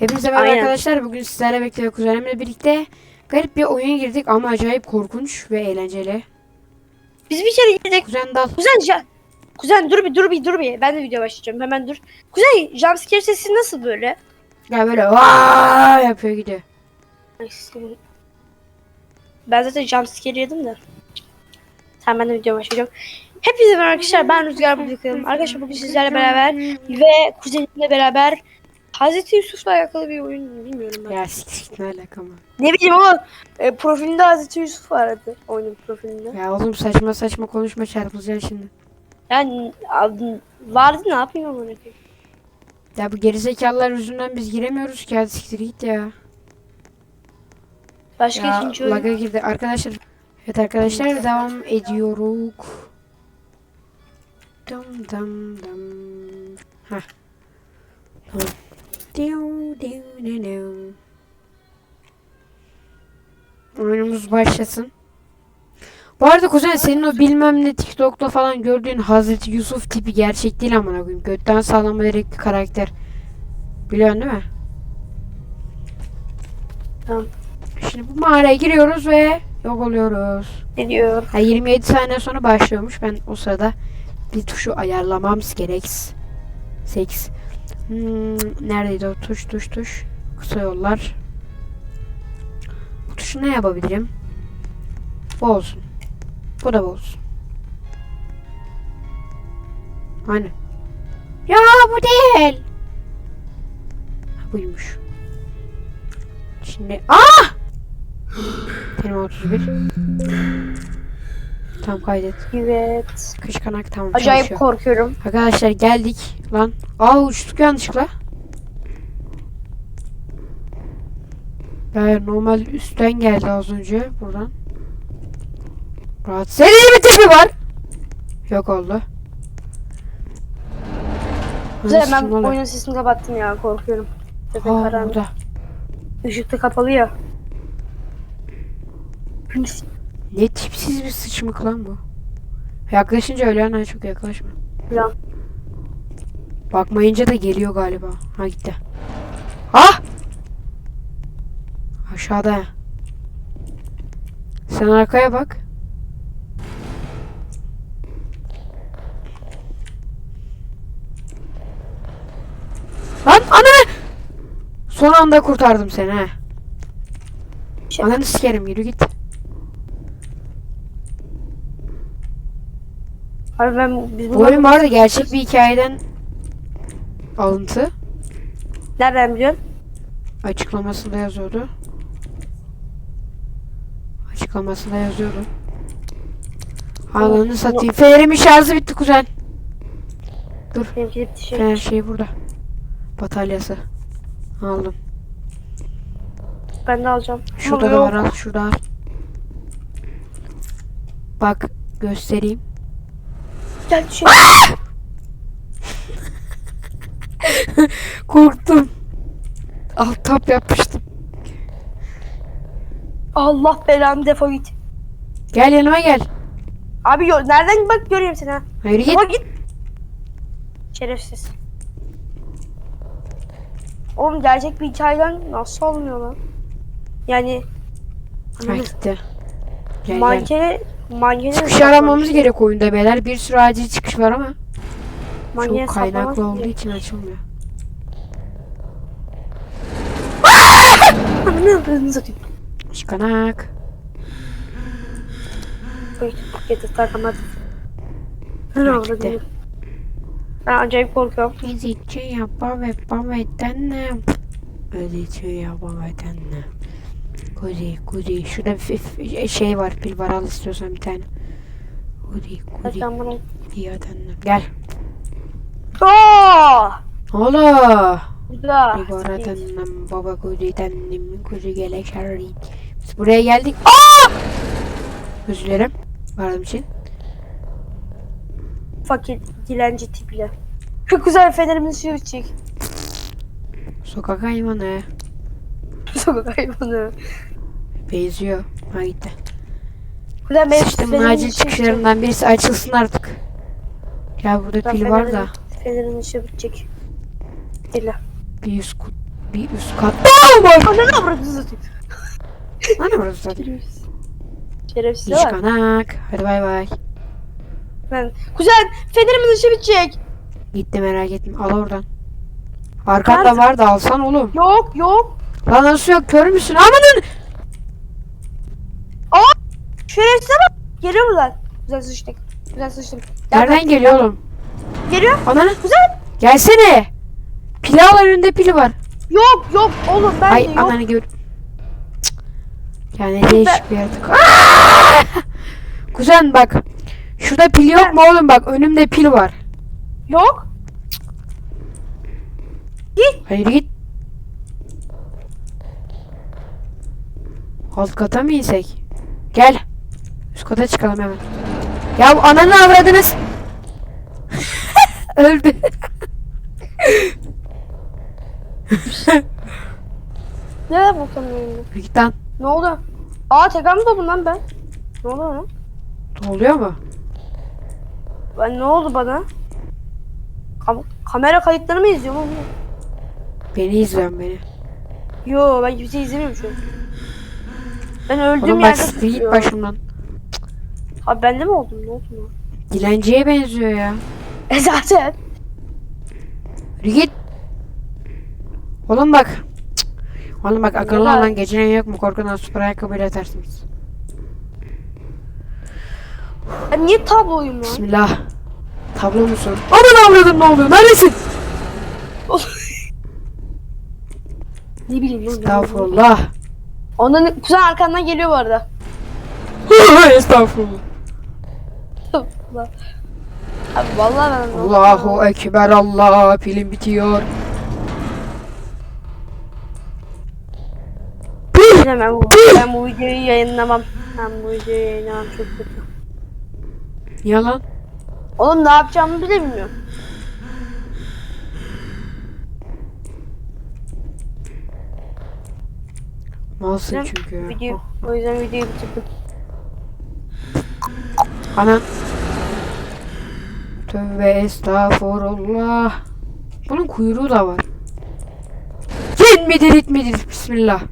Hepinize merhaba Aynen. arkadaşlar. Bugün sizlerle birlikte ve kuzenimle birlikte garip bir oyuna girdik ama acayip korkunç ve eğlenceli. Biz bir kere girdik. Kuzen dal. Kuzen, ja- kuzen dur bir dur bir dur bir. Ben de video başlayacağım. Hemen dur. Kuzen jumpscare sesi nasıl böyle? Ya böyle vaa yapıyor gidiyor. Ben zaten jumpscare yedim de. Tamam ben de video başlayacağım. Hepinize merhaba arkadaşlar. Ben Rüzgar Bıdıkım. Arkadaşlar bugün sizlerle beraber ve kuzenimle beraber Hazreti Yusuf'la alakalı bir oyun bilmiyorum ben. Ya siktir ne? Ne bileyim ama e, profilinde Hazreti Yusuf vardı. Oyunun profilinde. Ya oğlum saçma saçma konuşma çarpılacaksın şimdi. Yani adın- vardı ne yapayım ama ne. Ya bu gerizekalılar yüzünden biz giremiyoruz ki hadi siktir git ya. Başka Ya ikinci oyun. laga girdi. Arkadaşlar Evet arkadaşlar devam ediyoruz. Dum dum dum. Heh. Tamam. Oyunumuz başlasın. Bu arada kuzen senin o bilmem ne TikTok'ta falan gördüğün Hazreti Yusuf tipi gerçek değil amına koyayım. Götten sağlama direkt bir karakter. Biliyorsun değil mi? Tamam. Şimdi bu mağaraya giriyoruz ve yok oluyoruz. Ne diyor? Ha, 27 saniye sonra başlıyormuş. Ben o sırada bir tuşu ayarlamam gerek. 8. Hmm, neredeydi o tuş tuş tuş? Kısa yollar. Bu tuşu ne yapabilirim? Bu olsun. Bu da bu olsun. Hani? Ya bu değil. Buymuş. Şimdi ah! Benim 31. Tam kaydet. Evet. Kışkanak tamam Acayip çalışıyor. korkuyorum. Arkadaşlar geldik lan. Aa uçtuk yanlışlıkla. Ya normal üstten geldi az önce buradan. Rahatsız edici bir tipi var. Yok oldu. Güzel ben oyunun sesini kapattım ya korkuyorum. Zaten Aa, karanlık. burada. Işık da kapalı ya. Ne tipsiz bir sıçmık lan bu. Yaklaşınca öyle ana çok yaklaşma. Falan. Bakmayınca da geliyor galiba. Ha gitti. Ah! Aşağıda. Sen arkaya bak. Lan ananı! Son anda kurtardım seni ha. Şey- Ananı sikerim yürü git. Abi ben biz Bu oyun arada gerçek bir hikayeden alıntı. nereden biliyorsun? Açıklamasında yazıyordu. Açıklamasında yazıyordu. Ananı satayım. Fenerimin şarjı bitti kuzen. Benimki de bir şey. Fener şeyi burada. Batalyası. Aldım. Ben de alacağım. Şurada da var al. Şurada al. Bak göstereyim. Gel şey. Korktum. Alt tap yapmıştım. Allah belanı defol git. Gel yanıma gel. Abi yo nereden bak görüyorum seni ha. Hayır git. Defol git. Şerefsiz. Oğlum gerçek bir hikayeden nasıl olmuyor lan? Yani Ha gitti. Gel gel. mankene mankene Çıkış aramamız gerek oyunda beyler. Bir sürü acil çıkış var ama Mankene çok kaynaklı olduğu için açılmıyor. Ne yapıyorsun satayım? Çıkanak. Wait, getir takamadım. Ne oldu. Ben acayip korkuyorum. Ezici yapa ve pavetenle. Ezici yapa vetenle. Kuzi kuzi. Şurada bir f- şey var pil var al istiyorsan bir tane. Kuzi kuzi Zaten bana... diyatenle. Gel. Ooo! Ola. Burada. Ligoratenle baba kuzi tenlim kuzi gele şerrit. Biz buraya geldik. Aa! Özür dilerim. Vardım için. Fakir dilenci tiple. Çok güzel fenerimin suyu içecek. Sokak hayvanı. Sokak hayvanı. Benziyor. Ha gitti. Kuzen benim fenerimin acil içecek. çıkışlarından birisi açılsın artık. Ya burada pil var da. Fenerimin suyu bitecek. Gel. Bir yüz kut. bir üst kat. Ananı avradını satayım. Lan ne burası zaten? Şerefsiz. Var. İşkanak. Hadi bay bay. Ben. Kuzen fenerimin ışığı bitecek. Gitti merak etme. Al oradan. Arkanda Nerede? var da alsan oğlum. Yok yok. Lan nasıl yok kör müsün? Amanın. Şerefsize bak. Geliyor buradan. Güzel sıçtık. Güzel sıçtık. Gel Nereden geliyor oğlum? Geliyor. Ananı. Güzel. Gelsene. Pili al önünde pili var. Yok yok oğlum ben de Ay yok. ananı gör. Cık. Ya ne değişik bir yaratık. Kuzen bak. Şurada pil yok mu oğlum bak önümde pil var. Yok. Hayır git. Alt kata mı insek? Kata çıkalım hemen. Ya bu ananı avradınız. Öldü. Nerede bakamıyorum? Git lan. Ne oldu? Aa tekrar mı doldum lan ben? Ne oldu bana? Ne oluyor mu? Ben ne oldu bana? Kam- kamera kayıtları mı izliyorum oğlum? Beni izliyorsun beni. Yo ben kimseyi izlemiyorum şu an. Ben öldüğüm Oğlum bak yerde git tutuyor. başımdan. Abi bende mi oldum? Ne oldu lan? Dilenciye benziyor ya. E zaten. Yürü git. Oğlum bak. Cık. Oğlum bak akıllı olan gecenin yok mu korkudan süper ayakkabıyla atarsınız. Ben niye tabloyum lan? Bismillah. Tablo musun? Aman avradım ne oluyor? Neredesin? ne bileyim lan. Estağfurullah. Ondan kuzen arkandan geliyor bu arada. Estağfurullah. Allah. Abi vallahi ben Allahu Ekber Allah pilim bitiyor. Ben bu, ben bu videoyu yayınlamam. Ben bu videoyu yayınlamam çok kötü. Niye lan? Oğlum ne yapacağımı bile bilmiyorum. Ben çünkü ya. Video, o yüzden videoyu bitirdim. Anan. Tövbe estağfurullah. Bunun kuyruğu da var. Cin midir it midir? Bismillah.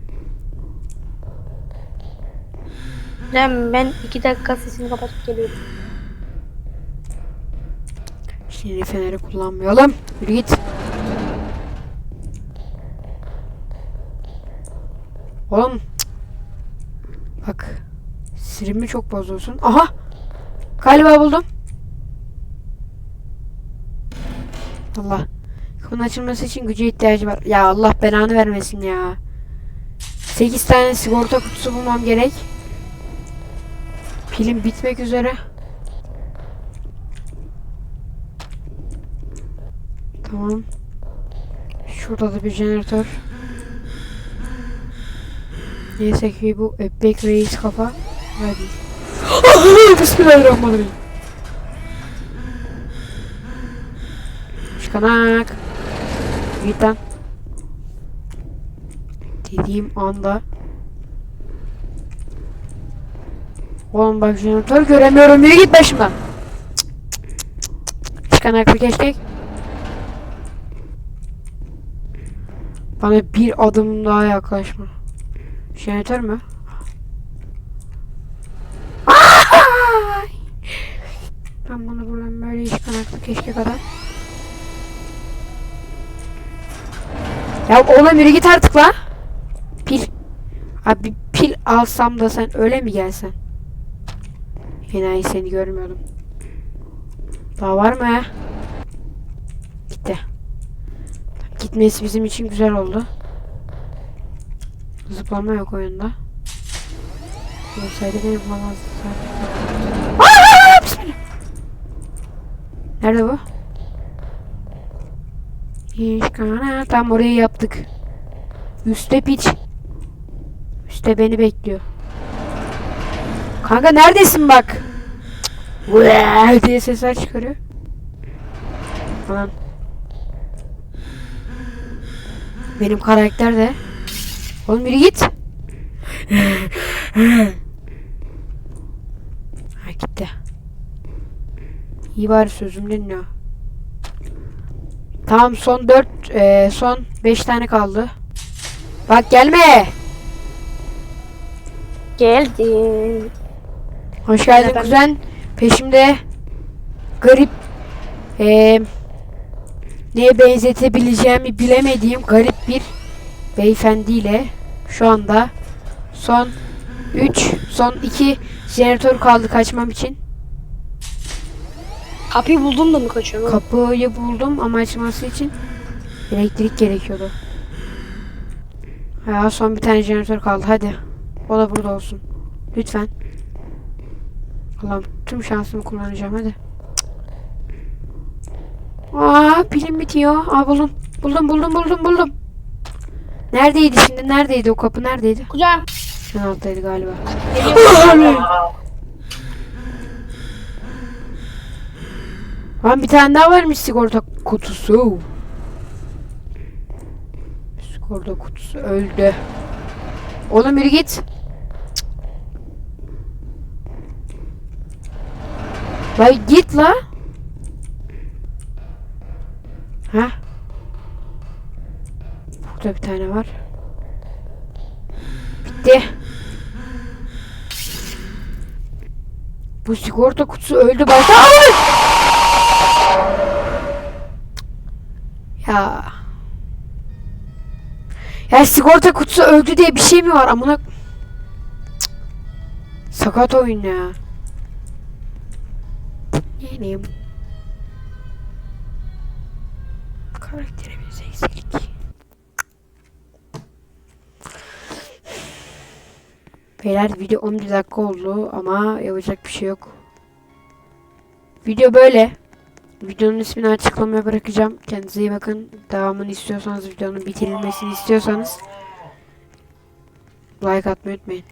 Ben, ben iki dakika sesini kapatıp geliyorum. Şimdi feneri kullanmayalım. Yürü git. Oğlum. Bak. Sinirimi çok bozuyorsun. Aha. Galiba buldum. Allah. Kapının açılması için güce ihtiyacı var. Ya Allah belanı vermesin ya. 8 tane sigorta kutusu bulmam gerek. Pilim bitmek üzere. Tamam. Şurada da bir jeneratör. Neyse ki bu öpek reis kafa. Hadi. Bismillahirrahmanirrahim. Çıkanak. Lan. Dediğim anda. Oğlum bak jeneratör göremiyorum. Yürü git başımdan. Çıkanak bir keşkek. Bana bir adım daha yaklaşma. Jeneratör mü? Ay! Ben bunu buradan böyle iş kanatlı keşke kadar. Ya oğlum yürü git artık la. Pil. Abi pil alsam da sen öyle mi gelsen? Enayi seni görmüyordum. Daha var mı ya? Gitti. Gitmesi bizim için güzel oldu. Zıplama yok oyunda. Olsaydı. Aa, Bismillah. Nerede bu? İşkana tam orayı yaptık. Üste piç. Üste beni bekliyor. Kanka neredesin bak? Cık. diye sesler çıkarıyor. Falan. Benim karakter de. Oğlum yürü git. ha gitti. İyi bari sözüm dinliyor. Tamam son 4 son 5 tane kaldı. Bak gelme. Geldim. Hoş geldin Ben- kuzen. Peşimde garip eee neye benzetebileceğimi bilemediğim garip bir beyefendiyle şu anda son 3 son 2 jeneratör kaldı kaçmam için. Kapıyı buldum da mı kaçıyorum? Kapıyı buldum ama açılması için elektrik gerekiyordu. Ya son bir tane jeneratör kaldı hadi. O da burada olsun. Lütfen. Allah'ım tüm şansımı kullanacağım hadi. Aa pilim bitiyor. Aa buldum. Buldum buldum buldum buldum. Neredeydi şimdi? Neredeydi o kapı? Neredeydi? Kuzen. En alttaydı galiba. Lan bir tane daha varmış sigorta kutusu. Sigorta kutusu öldü. Oğlum yürü git. Vay git la. Ha? Burada bir tane var. Bitti. Bu sigorta kutusu öldü başta. Ya. Ya sigorta kutusu öldü diye bir şey mi var amına? Sakat oyun ya. Yeniyim. Karakterimize eksiklik. Beyler video 11 dakika oldu ama yapacak bir şey yok. Video böyle. Videonun ismini açıklamaya bırakacağım. Kendinize iyi bakın. Devamını istiyorsanız, videonun bitirilmesini istiyorsanız like atmayı unutmayın.